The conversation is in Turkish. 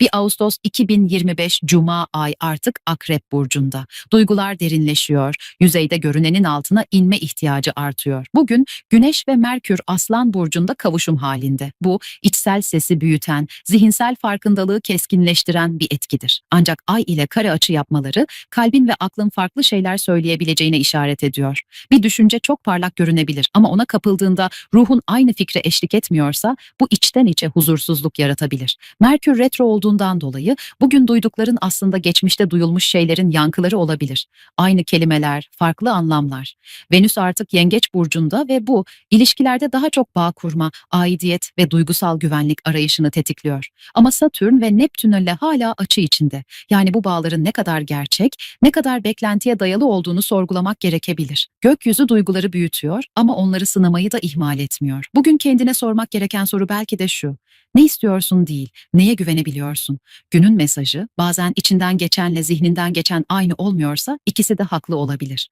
1 Ağustos 2025 Cuma ay artık Akrep Burcu'nda. Duygular derinleşiyor, yüzeyde görünenin altına inme ihtiyacı artıyor. Bugün Güneş ve Merkür Aslan Burcu'nda kavuşum halinde. Bu içsel sesi büyüten, zihinsel farkındalığı keskinleştiren bir etkidir. Ancak ay ile kare açı yapmaları kalbin ve aklın farklı şeyler söyleyebileceğine işaret ediyor. Bir düşünce çok parlak görünebilir ama ona kapıldığında ruhun aynı fikre eşlik etmiyorsa bu içten içe huzursuzluk yaratabilir. Merkür retro olduğundan dolayı bugün duydukların aslında geçmişte duyulmuş şeylerin yankıları olabilir. Aynı kelimeler, farklı anlamlar. Venüs artık Yengeç burcunda ve bu ilişkilerde daha çok bağ kurma, aidiyet ve duygusal güvenlik arayışını tetikliyor. Ama Satürn ve Neptün ile hala açı içinde. Yani bu bağların ne kadar gerçek, ne kadar beklentiye dayalı olduğunu sorgulamak gerekebilir. Gökyüzü duyguları büyütüyor ama onları sınamayı da ihmal etmiyor. Bugün kendine sormak gereken soru belki de şu. Ne istiyorsun değil, neye güvenebiliyorsun? Günün mesajı bazen içinden geçenle zihninden geçen aynı olmuyorsa ikisi de haklı olabilir.